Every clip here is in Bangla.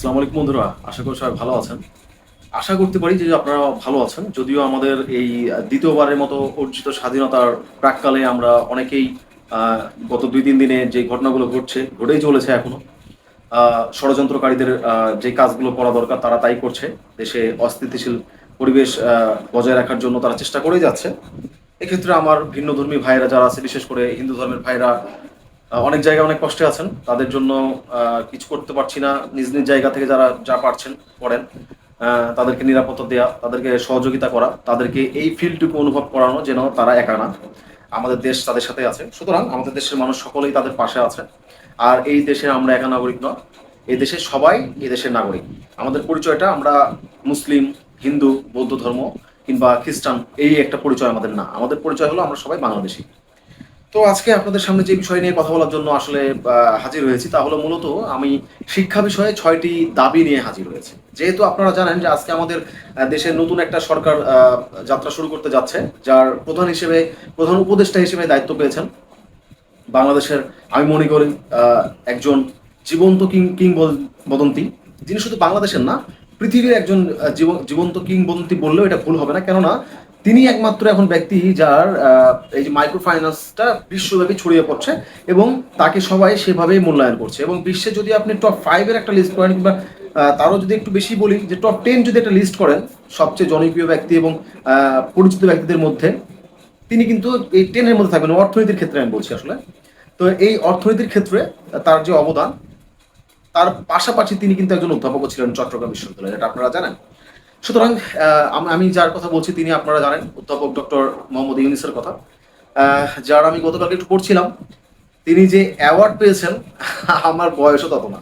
আসসালামু আলাইকুম বন্ধুরা আশা করি সবাই ভালো আছেন। আশা করতে পারি যে আপনারা ভালো আছেন। যদিও আমাদের এই দ্বিতীয়বারের মতো অর্জিত স্বাধীনতার প্রাককালে আমরা অনেকেই গত দুই তিন দিনে যে ঘটনাগুলো ঘটছে ঘটেই চলেছে এখনও। ষড়যন্ত্রকারীদের যে কাজগুলো করা দরকার তারা তাই করছে। দেশে অস্থিতিশীল পরিবেশ বজায় রাখার জন্য তারা চেষ্টা করেই যাচ্ছে। এক্ষেত্রে আমার ভিন্ন ধর্মী ভাইয়েরা যারা আছে বিশেষ করে হিন্দু ধর্মের আহ, অনেক জায়গায় অনেক কষ্টে আছেন। তাদের জন্য কিছু করতে পারছি না। নিজ নিজ জায়গা থেকে যারা যা পারছেন করেন তাদেরকে নিরাপত্তা দেওয়া তাদেরকে সহযোগিতা করা, তাদেরকে এই ফিল্ডটুকু অনুভব করানো যেন তারা একা না। আমাদের দেশ তাদের সাথে আছে। সুতরাং আমাদের দেশের মানুষ সকলেই তাদের পাশে আছে। আর এই দেশে আমরা একা নাগরিক নয়। এই দেশের সবাই এই দেশের নাগরিক। আমাদের পরিচয়টা আমরা মুসলিম, হিন্দু, বৌদ্ধ ধর্ম কিংবা খ্রিস্টান, এই একটা পরিচয় আমাদের না। আমাদের পরিচয় হলো আমরা সবাই বাংলাদেশি। তো আজকে আপনাদের সামনে যে বিষয় নিয়ে কথা বলার জন্য আসলে হাজির হয়েছি তা হলো মূলত আমি শিক্ষা বিষয়ে ছয়টি দাবি নিয়ে হাজির হয়েছি। যেহেতু আপনারা জানেন যে আজকে আমাদের দেশের নতুন একটা সরকার যাত্রা শুরু করতে যাচ্ছে, যার প্রধান হিসেবে, প্রধান উপদেষ্টা হিসেবে দায়িত্ব পেয়েছেন বাংলাদেশের, আমি মনে করি একজন জীবন্ত কিং, কিংবদন্তি। যিনি শুধু বাংলাদেশের না, পৃথিবীর একজন জীবন্ত কিংবদন্তি বললেও এটা ভুল হবে না। কেননা তিনি একমাত্র এখন ব্যক্তি যার এই যে মাইক্রো ফাইন্যান্সটা বিশ্বব্যাপী ছড়িয়ে পড়ছে এবং তাকে সবাই সেভাবেই মূল্যায়ন করছে। এবং বিশ্বে যদি আপনি টপ ফাইভের একটা লিস্ট করেন কিংবা তারও যদি একটু বেশি বলি, যে টপ টেন যদি একটা লিস্ট করেন, সবচেয়ে জনপ্রিয় ব্যক্তি এবং পরিচিত ব্যক্তিদের মধ্যে, তিনি কিন্তু এই টেনের মধ্যে থাকবেন, অর্থনীতির ক্ষেত্রে আমি বলছি আসলে। তো এই অর্থনীতির ক্ষেত্রে তার যে অবদান, তার পাশাপাশি তিনি কিন্তু একজন অধ্যাপকও ছিলেন চট্টগ্রাম বিশ্ববিদ্যালয়ে, এটা আপনারা জানেন। সুতরাং আমি যার কথা বলছি তিনি আপনারা জানেন, অধ্যাপক ডক্টর মোহাম্মদ ইউনিসের কথা। যার আমি গতকালকে একটু পড়ছিলাম, তিনি যে অ্যাওয়ার্ড পেয়েছেন, আমার বয়সও তত না।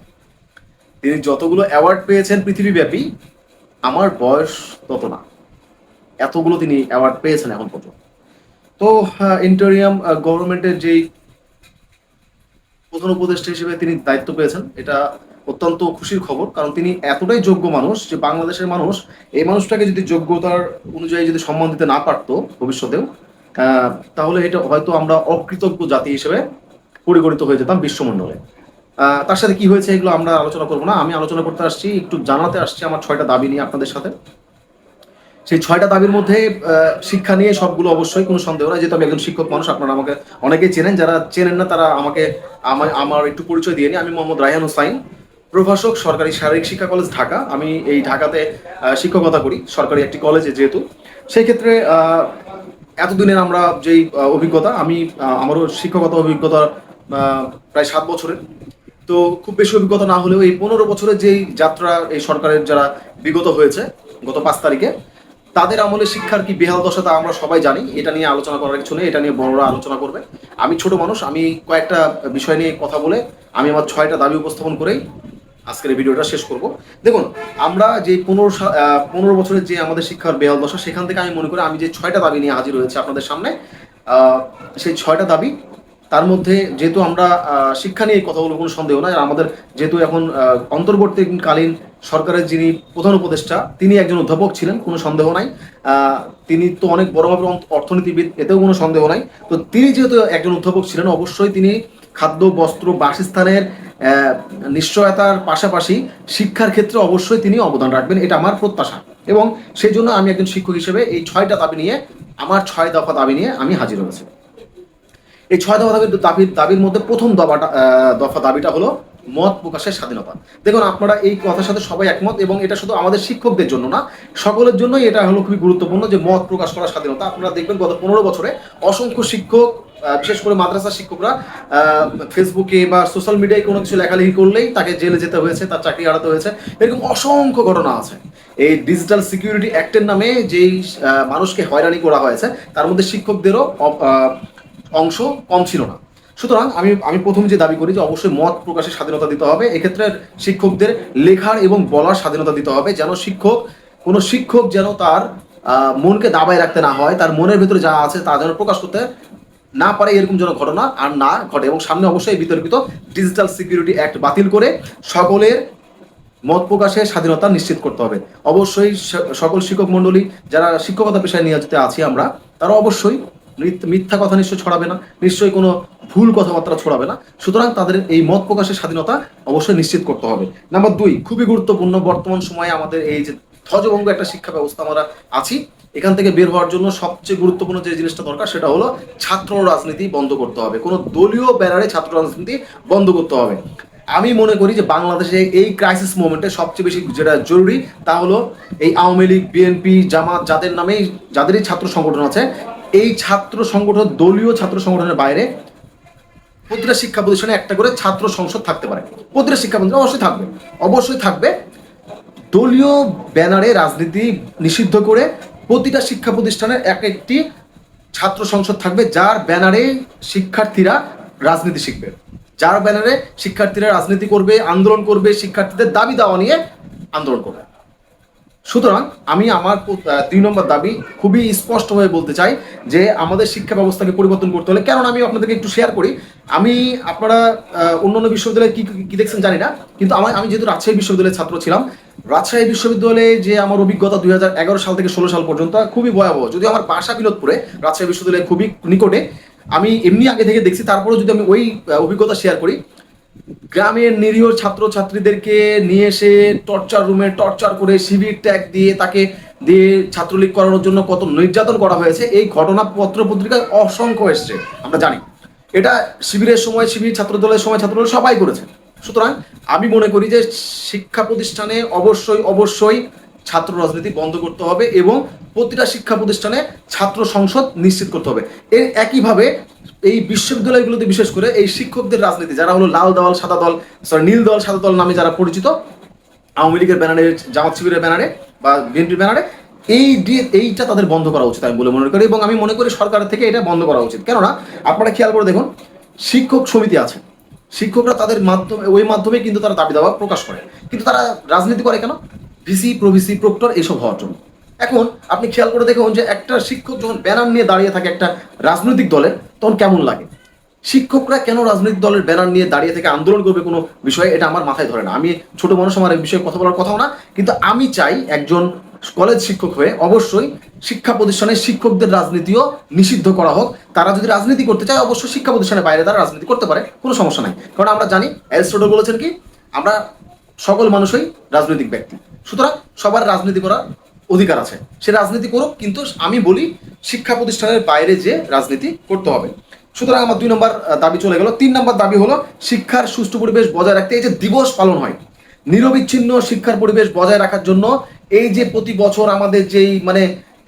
তিনি যতগুলো অ্যাওয়ার্ড পেয়েছেন পৃথিবীব্যাপী, আমার বয়স তত না। এতগুলো তিনি অ্যাওয়ার্ড পেয়েছেন এখন পর্যন্ত। তো ইন্টারিয়াম গভর্নমেন্টের যেই প্রধান উপদেষ্টা হিসেবে তিনি দায়িত্ব পেয়েছেন, এটা অত্যন্ত খুশির খবর, কারণ তিনি এতটাই যোগ্য মানুষ যে বাংলাদেশের মানুষ এই মানুষটাকে যদি যোগ্যতার অনুযায়ী যদি সম্মান দিতে না পারতো ভবিষ্যতেও তাহলে এটা হয়তো আমরা অকৃতজ্ঞ জাতি হিসেবে পরিগণিত হয়ে যেতাম বিশ্বমণ্ডলে। তার সাথে কি হয়েছে এগুলো আমরা আলোচনা করব না। আমি আলোচনা করতে আসছি, একটু জানাতে আসছি আমার ছয়টা দাবি নিয়ে আপনাদের সাথে। সেই ছয়টা দাবির মধ্যে শিক্ষা নিয়ে সবগুলো অবশ্যই কোনো সন্দেহ নাই। যেহেতু আমি একজন শিক্ষক মানুষ, আপনারা আমাকে অনেকেই চেনেন। যারা চেনেন না, তারা আমাকে আমার আমার একটু পরিচয় দিয়ে নিই আমি মোহাম্মদ রায়হান হুসাইন প্রভাষক সরকারি শারীরিক শিক্ষা কলেজ ঢাকা। আমি এই ঢাকাতে শিক্ষকতা করি, সরকারি একটি কলেজে যেহেতু। সেই ক্ষেত্রে এতদিনের আমরা যেই অভিজ্ঞতা, আমি আমারও শিক্ষকতা অভিজ্ঞতা প্রায় সাত বছরের। তো খুব বেশি অভিজ্ঞতা না হলেও এই পনেরো বছরের যেই যাত্রা এই সরকারের যারা বিগত হয়েছে, গত পাঁচ তারিখে, তাদের আমলে শিক্ষার কি বেহাল দশা তা আমরা সবাই জানি। এটা নিয়ে আলোচনা করার কিছু নেই, এটা নিয়ে বড়রা আলোচনা করবে। আমি ছোট মানুষ, আমি কয়েকটা বিষয় নিয়ে কথা বলে, আমি আমার ছয়টা দাবি উপস্থাপন করেই আজকের ভিডিওটা শেষ করব। দেখুন, আমরা যে পনেরো পনেরো বছরের যে আমাদের শিক্ষার বেহাল দশা, সেখান থেকে আমি মনে করি আমি যে ছয়টা দাবি নিয়ে হাজির হয়েছি আপনাদের সামনে সেই ছয়টা দাবি, তার মধ্যে যেহেতু আমরা শিক্ষা নিয়ে কথা বলব কোনো সন্দেহ নয় আমাদের যেহেতু এখন অন্তর্বর্তীকালীন সরকারের যিনি প্রধান উপদেষ্টা, তিনি একজন অধ্যাপক ছিলেন, কোনো সন্দেহ নাই। তিনি তো অনেক বড় মাপের অর্থনীতিবিদ, এতেও কোনো সন্দেহ নাই। তো তিনি যেহেতু একজন অধ্যাপক ছিলেন, অবশ্যই তিনি খাদ্য, বস্ত্র, বাসস্থানের নিশ্চয়তার পাশাপাশি শিক্ষার ক্ষেত্রে অবশ্যই তিনি অবদান রাখবেন, এটা আমার প্রত্যাশা। এবং সেই জন্য আমি একজন শিক্ষক হিসেবে এই ছয়টা দাবি নিয়ে, আমার ছয় দফা দাবি নিয়ে আমি হাজির হয়েছি। এই ছয় দফা দাবির দাবির দাবির মধ্যে প্রথম দফাটা দফা দাবিটা হলো মত প্রকাশের স্বাধীনতা। দেখুন, আপনারা এই কথার সাথে সবাই একমত এবং এটা শুধু আমাদের শিক্ষকদের জন্য না, সকলের জন্যই এটা হলো খুবই গুরুত্বপূর্ণ যে মত প্রকাশ করার স্বাধীনতা। আপনারা দেখবেন গত পনেরো বছরে অসংখ্য শিক্ষক বিশেষ করে মাদ্রাসা শিক্ষকরা ফেসবুকে বা সোশ্যাল মিডিয়ায় কোনো কিছু লেখালেখি করলেই তাকে জেলে যেতে হয়েছে, তার চাকরি হারাতে হয়েছে। এরকম অসংখ্য ঘটনা আছে। এই ডিজিটাল সিকিউরিটি অ্যাক্টের নামে যেই মানুষকে হয়রানি করা হয়েছে, তার মধ্যে শিক্ষকদেরও অংশ কম ছিল না। সুতরাং আমি আমি প্রথম যে দাবি করি যে অবশ্যই মত প্রকাশের স্বাধীনতা দিতে হবে। এক্ষেত্রে শিক্ষকদের লেখার এবং বলার স্বাধীনতা দিতে হবে, যেন শিক্ষক, কোনো শিক্ষক যেন তার মনকে দাবায় রাখতে না হয়, তার মনের ভেতরে যা আছে তা যেন প্রকাশ করতে না পারে এরকম যেন ঘটনা আর না ঘটে এবং সামনে অবশ্যই বিতর্কিত ডিজিটাল সিকিউরিটি অ্যাক্ট বাতিল করে সকলের মত প্রকাশের স্বাধীনতা নিশ্চিত করতে হবে। অবশ্যই সকল শিক্ষক মণ্ডলী যারা শিক্ষকতা পেশায় নিয়োজিত আছি আমরা, তারা অবশ্যই মিথ্যা কথা নিশ্চয়ই ছড়াবে না, নিশ্চয়ই কোনো ভুল কথাবার্তা ছড়াবে না। সুতরাং তাদের এই মত প্রকাশের স্বাধীনতা অবশ্যই নিশ্চিত করতে হবে। নাম্বার দুই, খুবই গুরুত্বপূর্ণ বর্তমান সময়ে আমাদের এই যে ধ্বজভঙ্গ একটা শিক্ষা ব্যবস্থা আমরা আছি। এখান থেকে বের হওয়ার জন্য সবচেয়ে গুরুত্বপূর্ণ যে জিনিসটা দরকার, সেটা হলো ছাত্র রাজনীতি বন্ধ করতে হবে। কোনো দলীয় ব্যানারে ছাত্র রাজনীতি বন্ধ করতে হবে। আমি মনে করি যে বাংলাদেশে এই ক্রাইসিস মোমেন্টে সবচেয়ে বেশি যেটা জরুরি, তা হলো এই আওয়ামী লীগ বিএনপি জামাত, যাদের নামেই যাদেরই ছাত্র সংগঠন আছে, এই ছাত্র সংগঠন, দলীয় ছাত্র সংগঠনের বাইরে প্রতিটা শিক্ষা প্রতিষ্ঠানে একটা করে ছাত্র সংসদ থাকতে পারে। প্রতিটা শিক্ষা প্রতিষ্ঠানে অবশ্যই থাকবে। অবশ্যই থাকবে। দলীয় ব্যানারে রাজনীতি নিষিদ্ধ করে প্রতিটা শিক্ষা প্রতিষ্ঠানের এক একটি ছাত্র সংসদ থাকবে, যার ব্যানারে শিক্ষার্থীরা রাজনীতি শিখবে। যার ব্যানারে শিক্ষার্থীরা রাজনীতি করবে, আন্দোলন করবে, শিক্ষার্থীদের দাবি দাওয়া নিয়ে আন্দোলন করবে। সুতরাং আমি আমার দুই নম্বর দাবি খুবই স্পষ্টভাবে বলতে চাই যে আমাদের শিক্ষা ব্যবস্থাকে পরিবর্তন করতে হলে কেন আমি আপনাদেরকে একটু শেয়ার করি আমি আপনারা আহ, অন্যান্য বিশ্ববিদ্যালয়ে কি কি- দেখছেন জানি না কিন্তু আমার আমি যেহেতু রাজশাহী বিশ্ববিদ্যালয়ের ছাত্র ছিলাম রাজশাহী বিশ্ববিদ্যালয়ে যে আমার অভিজ্ঞতা দুই হাজার এগারো সাল থেকে ষোলো সাল পর্যন্ত খুবই ভয়াবহ। যদি আমার বাসা বিনোদপুরে রাজশাহী বিশ্ববিদ্যালয়ের খুবই নিকটে আমি এমনি আগে থেকে দেখছি তারপরেও যদি আমি ওই অভিজ্ঞতা শেয়ার করি গ্রামের নিরীহ ছাত্র ছাত্রীদেরকে নিয়ে এসে টর্চার রুমে টর্চার করে শিবির ট্যাগ দিয়ে তাকে দিয়ে ছাত্রলীগ করানোর জন্য কত নির্যাতন করা হয়েছে, এই ঘটনা পত্র পত্রিকায় অসংখ্য এসছে, আমরা জানি। এটা শিবিরের সময়, শিবির ছাত্র দলের সময়, ছাত্রদল সবাই করেছে। সুতরাং আমি মনে করি যে শিক্ষা প্রতিষ্ঠানে অবশ্যই অবশ্যই ছাত্র রাজনীতি বন্ধ করতে হবে এবং প্রতিটা শিক্ষা প্রতিষ্ঠানে ছাত্র সংসদ নিশ্চিত করতে হবে। এর একইভাবে এই বিশ্ববিদ্যালয়গুলোতে বিশেষ করে এই শিক্ষকদের রাজনীতি, যারা হলো লাল দল, সাদা দল সরি নীল দল, সাদা দল নামে যারা পরিচিত, আওয়ামী লীগের ব্যানারে, জামাত শিবিরের ব্যানারে বা বিএনপির ব্যানারে, এই এইটা তাদের বন্ধ করা উচিত আমি বলে মনে করি এবং আমি মনে করি সরকার থেকে এটা বন্ধ করা উচিত। কেননা, আপনারা খেয়াল করে দেখুন, শিক্ষক সমিতি আছে। শিক্ষকরা তাদের মাধ্যমে, ওই মাধ্যমে কিন্তু তারা দাবি দাওয়া প্রকাশ করে। কিন্তু তারা রাজনীতি করে কেন? ভিসি, প্রভিসি, প্রক্টর এসব হওয়ার জন্য। এখন আপনি খেয়াল করে দেখুন যে একটা শিক্ষক যখন ব্যানার নিয়ে দাঁড়িয়ে থাকে একটা রাজনৈতিক দলের, তখন কেমন লাগে? শিক্ষকরা কেন রাজনৈতিক দলের ব্যানার নিয়ে দাঁড়িয়ে থেকে আন্দোলন করবে কোনো বিষয়ে, এটা আমার মাথায় ধরে না। আমি ছোট মানুষ, আমার এই বিষয়ে কথা বলার কথাও না, কিন্তু আমি চাই একজন কলেজ শিক্ষক হয়ে অবশ্যই শিক্ষা প্রতিষ্ঠানের শিক্ষকদের রাজনীতিও নিষিদ্ধ করা হোক। তারা যদি রাজনীতি করতে চায়, অবশ্যই শিক্ষা প্রতিষ্ঠানের বাইরে তারা রাজনীতি করতে পারে, কোনো সমস্যা নাই। কারণ আমরা জানি, অ্যারিস্টটল বলেছেন কি, আমরা সকল মানুষই রাজনৈতিক ব্যক্তি। সুতরাং সবার রাজনীতি করার অধিকার আছে। সে রাজনীতি করুক, কিন্তু আমি বলি শিক্ষা প্রতিষ্ঠানের বাইরে যে রাজনীতি করতে হবে। সুতরাং আমার দুই নম্বর দাবি চলে গেল। তিন নম্বর দাবি হলো শিক্ষার সুষ্ঠু পরিবেশ বজায় রাখতে এই যে দিবস পালন হয়, নিরবিচ্ছিন্ন শিক্ষার পরিবেশ বজায় রাখার জন্য এই যে প্রতি বছর আমাদের যেই মানে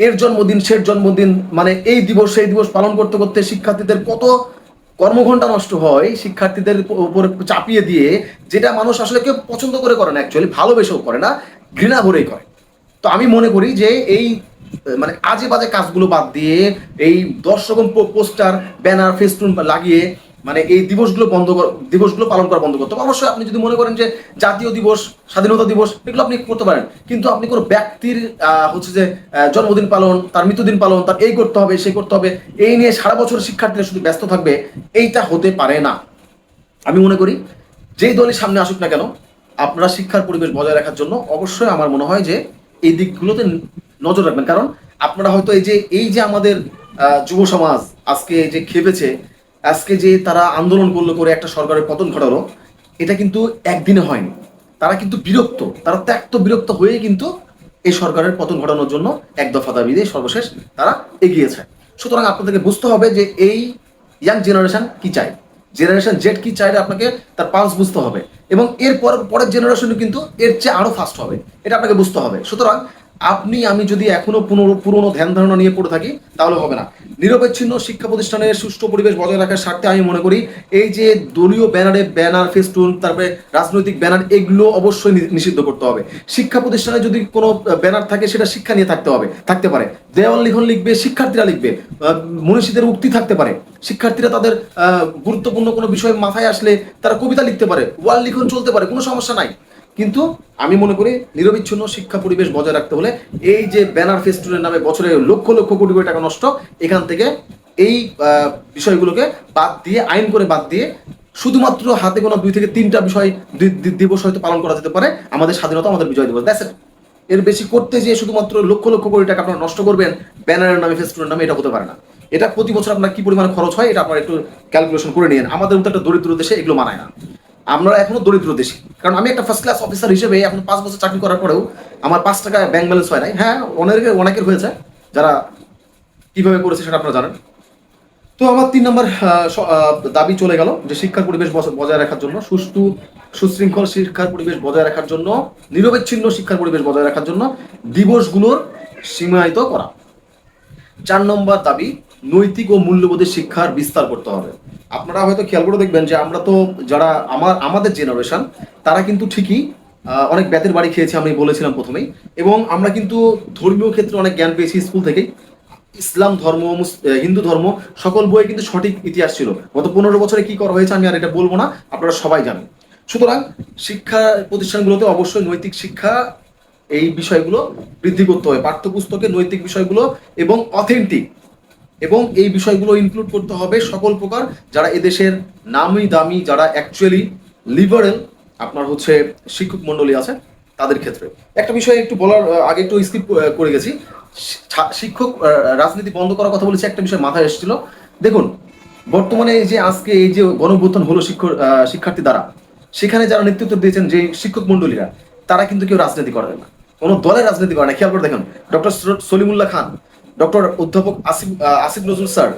এর জন্মদিন, সের জন্মদিন মানে এই দিবস, সেই দিবস পালন করতে করতে শিক্ষার্থীদের কত কর্মঘন্টা নষ্ট হয়, শিক্ষার্থীদের উপর চাপিয়ে দিয়ে, যেটা মানুষ আসলে কেউ পছন্দ করে করে না অ্যাকচুয়ালি ভালোবেসেও করে না, ঘৃণা ভরেই করে। তো আমি মনে করি যে এই মানে আজে বাজে কাজগুলো বাদ দিয়ে, এই দশ রকম পোস্টার, ব্যানার ফেস্টুন লাগিয়ে মানে এই দিবসগুলো বন্ধ দিবসগুলো পালন করা বন্ধ করতে হবে অবশ্যই আপনি যদি মনে করেন যে জাতীয় দিবস, স্বাধীনতা দিবস, এগুলো আপনি করতে পারেন। কিন্তু আপনি কোনো ব্যক্তির হচ্ছে যে জন্মদিন পালন, তার মৃত্যুদিন পালন, তার এই করতে হবে, সেই করতে হবে, এই নিয়ে সারা বছর শিক্ষার্থীরা শুধু ব্যস্ত থাকবে, এইটা হতে পারে না। আমি মনে করি, যেই দলই সামনে আসুক না কেন, আপনারা শিক্ষার পরিবেশ বজায় রাখার জন্য অবশ্যই আমার মনে হয় যে এই দিকগুলোতে নজর রাখবেন। কারণ আপনারা হয়তো এই যে এই যে আমাদের যুব সমাজ আজকে যে খেপেছে আজকে যে তারা আন্দোলন করল করে একটা সরকারের পতন ঘটালো, এটা কিন্তু একদিনে হয়নি। তারা কিন্তু বিরক্ত, তারা ত্যাক্ত বিরক্ত হয়ে কিন্তু এই সরকারের পতন ঘটানোর জন্য এক দফা দাবি দিয়ে সর্বশেষ তারা এগিয়েছে। সুতরাং আপনাদেরকে বুঝতে হবে যে এই ইয়াং জেনারেশন কি চায়? জেনারেশন জেড কি চাইলে আপনাকে তার পালস বুঝতে হবে এবং এর পরের জেনারেশনও কিন্তু এর চেয়ে আরও ফাস্ট হবে। এটা আপনাকে বুঝতে হবে। সুতরাং আপনি, আমি যদি এখনও পুরনো পুরনো ধ্যান ধারণা নিয়ে পড়ে থাকি, তাহলে হবে না। নিরবচ্ছিন্ন শিক্ষা প্রতিষ্ঠানের সুষ্ঠু পরিবেশ বজায় রাখার স্বার্থে আমি মনে করি, এই যে দলীয় ব্যানারে ব্যানার, ফেস্টুন, তারপরে রাজনৈতিক ব্যানার, এগুলো অবশ্যই নিষিদ্ধ করতে হবে। শিক্ষা প্রতিষ্ঠানে যদি কোনো ব্যানার থাকে, সেটা শিক্ষা নিয়ে থাকতে হবে, থাকতে পারে। দেওয়াল লিখন লিখবে, শিক্ষার্থীরা লিখবে মনীষীদের উক্তি থাকতে পারে। শিক্ষার্থীরা তাদের গুরুত্বপূর্ণ কোনো বিষয় মাথায় আসলে তারা কবিতা লিখতে পারে, ওয়াল লিখন চলতে পারে, কোনো সমস্যা নাই। কিন্তু আমি মনে করি নিরবিচ্ছিন্ন শিক্ষা পরিবেশ বজায় রাখতে হলে এই যে ব্যানার ফেস্টুনের নামে বছরে লক্ষ লক্ষ কোটি কোটি টাকা নষ্ট, এখান থেকে এই বিষয়গুলোকে বাদ দিয়ে, আইন করে বাদ দিয়ে শুধুমাত্র হাতে গোনা দুই থেকে তিনটা বিষয় দিবস হয়তো পালন করা যেতে পারে। আমাদের স্বাধীনতা, আমাদের বিজয় দিবস ইট। এর বেশি করতে যেয়ে শুধুমাত্র লক্ষ লক্ষ কোটি টাকা আপনারা নষ্ট করবেন, ব্যানারের নামে, ফেস্টুনের নামে এটা হতে পারে না। এটা প্রতি বছর আপনার কি পরিমাণে খরচ হয়, এটা আপনারা একটু ক্যালকুলেশন করে নিন আমাদের মতো একটা দরিদ্র দেশে এগুলো মানায় না। আমরা এখনও দরিদ্র দেশে। কারণ আমি একটা ফার্স্ট ক্লাস অফিসার হিসেবে এখন পাঁচ বছর চাকরি করার পরেও আমার পাঁচ টাকা ব্যাংক ব্যালেন্স হয় নাই। হ্যাঁ অনেকের অনেকের হয়েছে যারা কীভাবে করেছে সেটা আপনারা জানেন। তো আমার তিন নম্বর দাবি চলে গেল যে শিক্ষার পরিবেশ বজায় রাখার জন্য, সুষ্ঠু, সুশৃঙ্খল শিক্ষার পরিবেশ বজায় রাখার জন্য, নিরবিচ্ছিন্ন শিক্ষার পরিবেশ বজায় রাখার জন্য দিবসগুলোর সীমায়িত করা। চার নম্বর দাবি নৈতিক ও মূল্যবোধের শিক্ষার বিস্তার করতে হবে। আপনারা হয়তো খেয়াল করে দেখবেন যে আমরা তো যারা আমার, আমাদের জেনারেশন তারা কিন্তু ঠিকই অনেক ব্যাতের বাড়ি খেয়েছি আমি বলেছিলাম প্রথমেই। এবং আমরা কিন্তু ধর্মীয় ক্ষেত্রে অনেক জ্ঞান পেয়েছি স্কুল থেকেই। ইসলাম ধর্ম হিন্দু ধর্ম, সকল বইয়ে কিন্তু সঠিক ইতিহাস ছিল। গত পনেরো বছরে কি করা হয়েছে আমি আর এটা বলব না, আপনারা সবাই জানেন। সুতরাং শিক্ষা প্রতিষ্ঠানগুলোতে অবশ্যই নৈতিক শিক্ষা এই বিষয়গুলো বৃদ্ধি করতে হবে। পাঠ্যপুস্তকে নৈতিক বিষয়গুলো এবং অথেন্টিক এবং এই বিষয়গুলো ইনক্লুড করতে হবে সকল প্রকার যারা এদেশের নামি দামি, যারা অ্যাকচুয়ালি লিবারেল আপনার হচ্ছে শিক্ষক মণ্ডলী আছে, তাদের ক্ষেত্রে। একটা বিষয় একটু বলার আগে একটু স্কিপ করে গেছি। শিক্ষক রাজনীতি বন্ধ করার কথা বলেছি, একটা বিষয় মাথায় এসেছিল। দেখুন, বর্তমানে এই যে আজকে এই যে গণভ্যুত্থান হলো শিক্ষক শিক্ষার্থী দ্বারা, সেখানে যারা নেতৃত্ব দিয়েছেন যে শিক্ষক মণ্ডলীরা, তারা কিন্তু কেউ রাজনীতি করেন না। কোনো দলের রাজনীতি করে না। খেয়াল করে দেখেন, ডক্টর সলিমুল্লাহ খান ডক্টর অধ্যাপক আসিফ আসিফ নজরুল স্যার,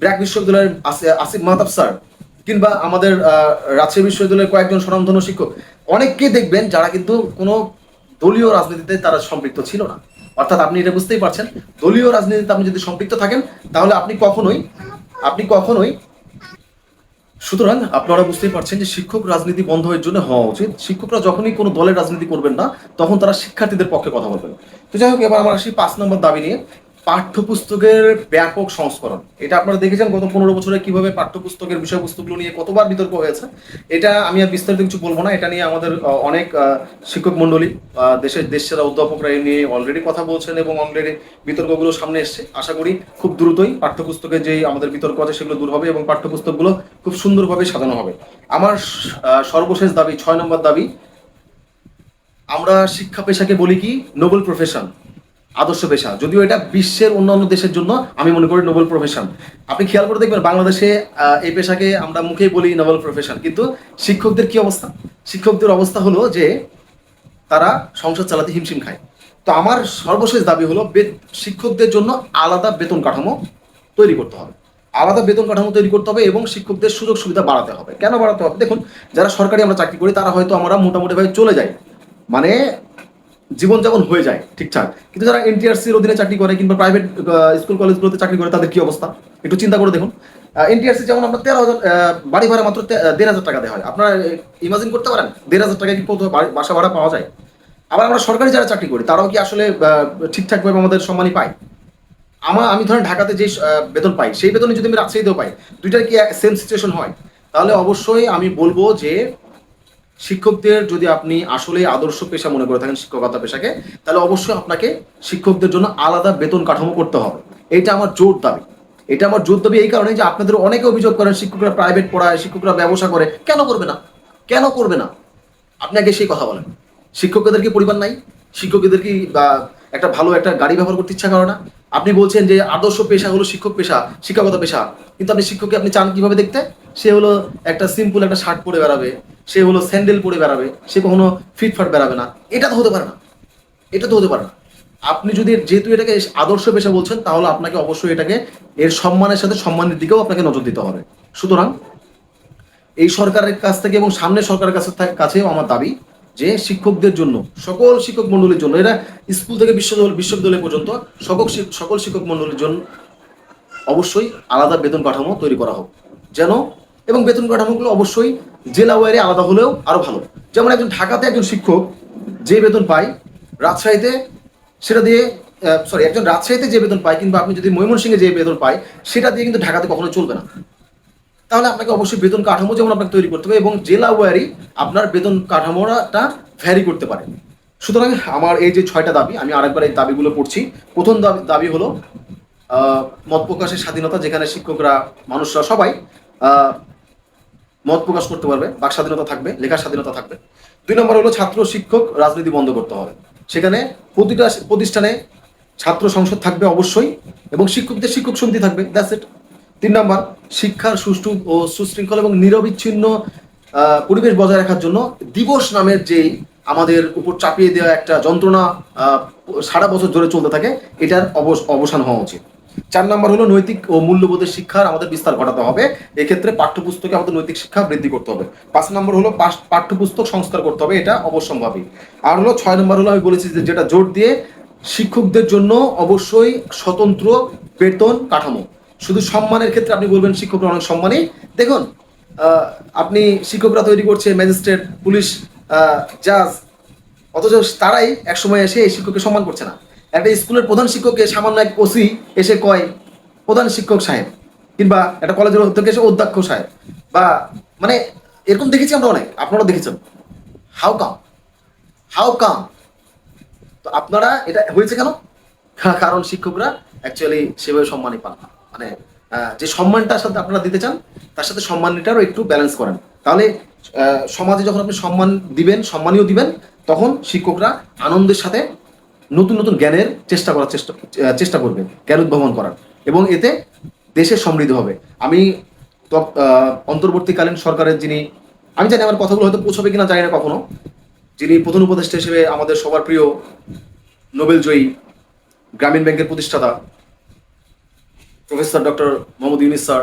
ব্র্যাক বিশ্ববিদ্যালয়ের আসিফ মাহতাব স্যার, কিংবা আমাদের রাজশাহী বিশ্ববিদ্যালয়ের কয়েকজন স্বনামধন্য শিক্ষক। অনেককেই দেখবেন যারা কিন্তু কোনো দলীয় রাজনীতিতে তারা সম্পৃক্ত ছিল না। অর্থাৎ আপনি এটা বুঝতেই পারছেন, দলীয় রাজনীতিতে আপনি যদি সম্পৃক্ত থাকেন, তাহলে আপনি কখনোই আপনি কখনোই, সুতরাং আপনারা বুঝতেই পারছেন যে শিক্ষক রাজনীতি বন্ধ হওয়ার জন্য হওয়া উচিত। শিক্ষকরা যখনই কোনো দলের রাজনীতি করবেন না, তখন তারা শিক্ষার্থীদের পক্ষে কথা বলবেন। তো যাই হোক, এবার আমার আসি পাঁচ নম্বর দাবি নিয়ে। পাঠ্যপুস্তকের ব্যাপক সংস্করণ। এটা আপনারা দেখেছেন গত পনেরো বছরে কীভাবে পাঠ্যপুস্তকের বিষয়বস্তুগুলো নিয়ে কতবার বিতর্ক হয়েছে। এটা আমি আর বিস্তারিত কিছু বলব না। এটা নিয়ে আমাদের অনেক শিক্ষক মণ্ডলী আহ, দেশের দেশ সেরা অধ্যাপকরা এই নিয়ে অলরেডি কথা বলছেন এবং অলরেডি বিতর্কগুলো সামনে এসছে। আশা করি খুব দ্রুতই পাঠ্যপুস্তকে যেই আমাদের বিতর্ক আছে সেগুলো দূর হবে এবং পাঠ্যপুস্তকগুলো খুব সুন্দরভাবে সাজানো হবে। আমার সর্বশেষ দাবি ছয় নম্বর দাবি আমরা শিক্ষা পেশাকে বলি কি নোবেল প্রফেশন। আদর্শ পেশা। যদিও এটা বিশ্বের অন্যান্য দেশের জন্য আমি মনে করি নোবেল প্রফেশন আপনি খেয়াল করে দেখবেন বাংলাদেশে এই পেশাকে আমরা মুখেই বলি নোবেল প্রফেশন কিন্তু শিক্ষকদের কি অবস্থা? শিক্ষকদের অবস্থা হলো যে তারা সংসার চালাতে হিমশিম খায়। তো আমার সর্বশেষ দাবি হলো শিক্ষকদের জন্য আলাদা বেতন কাঠামো তৈরি করতে হবে। আলাদা বেতন কাঠামো তৈরি করতে হবে এবং শিক্ষকদের সুযোগ সুবিধা বাড়াতে হবে। কেন বাড়াতে হবে? দেখুন, যারা সরকারি আমরা চাকরি করি, তারা হয়তো আমরা মোটামুটিভাবে চলে যাই। মানে জীবনযাপন হয়ে যায় ঠিকঠাক কিন্তু যারা এনটিআরসির অধীনে চাকরি করে কিংবা প্রাইভেট স্কুল কলেজগুলোতে চাকরি করে, তাদের কি অবস্থা? একটু চিন্তা করে দেখুন। এনটিআরসি যেমন আমরা তেরো হাজার বাড়ি ভাড়া মাত্র দেড় হাজার টাকা দেওয়া হয়। আপনারা ইমাজিন করতে পারেন, দেড় হাজার টাকা কি কত বাসা ভাড়া পাওয়া যায়? আবার আমরা সরকারি যারা চাকরি করি, তারাও কি আসলে ঠিকঠাকভাবে আমাদের সম্মানই পায়? আমার আমি ধরেন ঢাকাতে যে বেতন পাই, সেই বেতনে যদি আমি রাজশাহীতেও পাই, দুইটার কি সেম সিচুয়েশন হয়? তাহলে অবশ্যই আমি বলব যে শিক্ষকদের যদি আপনি আসলে আদর্শ পেশা মনে করে থাকেন, শিক্ষকতা পেশাকে, তাহলে অবশ্যই আপনাকে শিক্ষকদের জন্য আলাদা বেতন কাঠামো করতে হবে। এটা আমার জোর দাবি। এটা আমার জোর দাবি এই কারণে যে আপনাদের অনেকে অভিযোগ করেন, শিক্ষকরা প্রাইভেট পড়ায়, শিক্ষকরা ব্যবসা করে। কেন করবে না? কেন করবে না? আপনি আগে সেই কথা বলেন। শিক্ষকদের কি পরিবার নাই? শিক্ষকদের কি বা একটা ভালো একটা গাড়ি ব্যবহার করতে ইচ্ছা করে না? আপনি বলছেন যে আদর্শ পেশা হলো শিক্ষক পেশা, শিক্ষকতা পেশা। কিন্তু আপনি শিক্ষককে আপনি চান কীভাবে দেখতে? সে হলো একটা সিম্পল একটা শার্ট পরে বেড়াবে, সে হলো স্যান্ডেল পরে বেড়াবে, সে কখনো ফিটফাট বেড়াবে না। এটা তো হতে পারে না। এটা তো হতে পারে না। আপনি যদি যেহেতু এটাকে আদর্শ পেশা বলছেন, তাহলে আপনাকে অবশ্যই এটাকে এর সম্মানের সাথে সম্মানের দিকেও আপনাকে নজর দিতে হবে। সুতরাং এই সরকারের কাছ থেকে এবং সামনের সরকারের কাছে কাছেও আমার দাবি যে শিক্ষকদের জন্য, সকল শিক্ষক মণ্ডলীর জন্য, এরা স্কুল থেকে বিশ্ববিদ্যালয় বিশ্ববিদ্যালয় পর্যন্ত সকল সকল শিক্ষক মণ্ডলীর জন্য অবশ্যই আলাদা বেতন কাঠামো তৈরি করা হোক। যেন এবং বেতন কাঠামোগুলো অবশ্যই জেলা ওয়ারে আলাদা হলেও আরও ভালো। যেমন একজন ঢাকাতে একজন শিক্ষক যে বেতন পায় রাজশাহীতে, সেটা দিয়ে সরি একজন রাজশাহীতে যে বেতন পায় কিংবা আপনি যদি ময়মনসিংহে যে বেতন পায়, সেটা দিয়ে কিন্তু ঢাকাতে কখনো চলবে না। তাহলে আপনাকে অবশ্যই বেতন কাঠামো যেমন আপনাকে তৈরি করতে হবে এবং জেলা ওয়ারি আপনার বেতন কাঠামোটা ভ্যারি করতে পারে। সুতরাং আমার এই যে ছয়টা দাবি, আমি আরেকবার এই দাবিগুলো পড়ছি। প্রথম দাবি দাবি হলো মত প্রকাশের স্বাধীনতা যেখানে শিক্ষকরা, মানুষরা সবাই মত প্রকাশ করতে পারবে, বাক স্বাধীনতা থাকবে, লেখার স্বাধীনতা থাকবে। দুই নম্বর হলো ছাত্র শিক্ষক রাজনীতি বন্ধ করতে হবে। সেখানে প্রতিটা প্রতিষ্ঠানে ছাত্র সংসদ থাকবে অবশ্যই এবং শিক্ষকদের শিক্ষক সমিতি থাকবে দ্যাটস ইট তিন নম্বর, শিক্ষার সুষ্ঠু ও সুশৃঙ্খল এবং নিরবিচ্ছিন্ন পরিবেশ বজায় রাখার জন্য দিবস নামের যে আমাদের উপর চাপিয়ে দেওয়া একটা যন্ত্রণা সারা বছর ধরে চলতে থাকে, এটার অবস- অবসান হওয়া উচিত। চার নম্বর হলো নৈতিক ও মূল্যবোধের শিক্ষার আমাদের বিস্তার ঘটাতে হবে। এক্ষেত্রে পাঠ্যপুস্তকে আমাদের নৈতিক শিক্ষা বৃদ্ধি করতে হবে। পাঁচ নম্বর হলো পাঠ্যপুস্তক সংস্কার করতে হবে, এটা অবশ্যম্ভাবী। আর হলো ছয় নম্বর হলো আমি বলেছি যে যেটা জোর দিয়ে শিক্ষকদের জন্য অবশ্যই স্বতন্ত্র বেতন কাঠামো। শুধু সম্মানের ক্ষেত্রে আপনি বলবেন শিক্ষকরা অনেক সম্মানী। দেখুন আপনি শিক্ষকরা তৈরি করছে, ম্যাজিস্ট্রেট, পুলিশ জাজ, অথচ তারাই একসময় এসে এই শিক্ষককে সম্মান করছে না। একটা স্কুলের প্রধান শিক্ষককে সামান্য এক ওসি এসে কয়, প্রধান শিক্ষক সাহেব কিংবা একটা কলেজের অধ্যক্ষ এসে, অধ্যক্ষ সাহেব বা মানে এরকম দেখেছি আমরা অনেক আপনারা দেখেছেন। হাউ কাম হাউ কাম তো আপনারা এটা হয়েছে কেন? কারণ শিক্ষকরা অ্যাকচুয়ালি সেভাবে সম্মানই পান না। মানে যে সম্মানটার সাথে আপনারা দিতে চান, তার সাথে সম্মানটারও একটু ব্যালেন্স করেন। তাহলে সমাজে যখন আপনি সম্মান দিবেন, সম্মানীয় দিবেন, তখন শিক্ষকরা আনন্দের সাথে নতুন নতুন জ্ঞানের চেষ্টা করার চেষ্টা চেষ্টা করবে, জ্ঞান উদ্ভাবন করার। এবং এতে দেশের সমৃদ্ধ হবে। আমি অন্তর্বর্তীকালীন সরকারের যিনি, আমি জানি আমার কথাগুলো হয়তো পৌঁছবে কিনা জানি না কখনো, যিনি প্রধান উপদেষ্টা হিসেবে আমাদের সবার প্রিয় নোবেল জয়ী গ্রামীণ ব্যাংকের প্রতিষ্ঠাতা, professor doctor Mohammad Yunus sir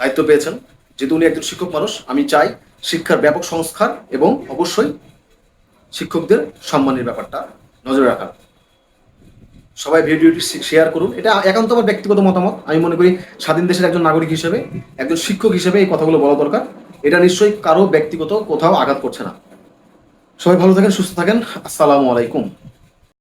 দায়িত্ব পেয়েছেন। যেহেতু উনি একজন শিক্ষক মানুষ, আমি চাই শিক্ষার ব্যাপক সংস্কার এবং অবশ্যই শিক্ষকদের সম্মানের ব্যাপারটা নজরে রাখা। সবাই ভিডিওটি শেয়ার করুন। এটা একান্ত আমার ব্যক্তিগত মতামত। আমি মনে করি স্বাধীন দেশের একজন নাগরিক হিসেবে, একজন শিক্ষক হিসেবে এই কথাগুলো বলা দরকার। এটা নিশ্চয়ই কারও ব্যক্তিগত কোথাও আঘাত করছে না। সবাই ভালো থাকেন, সুস্থ থাকেন। আসসালামু আলাইকুম।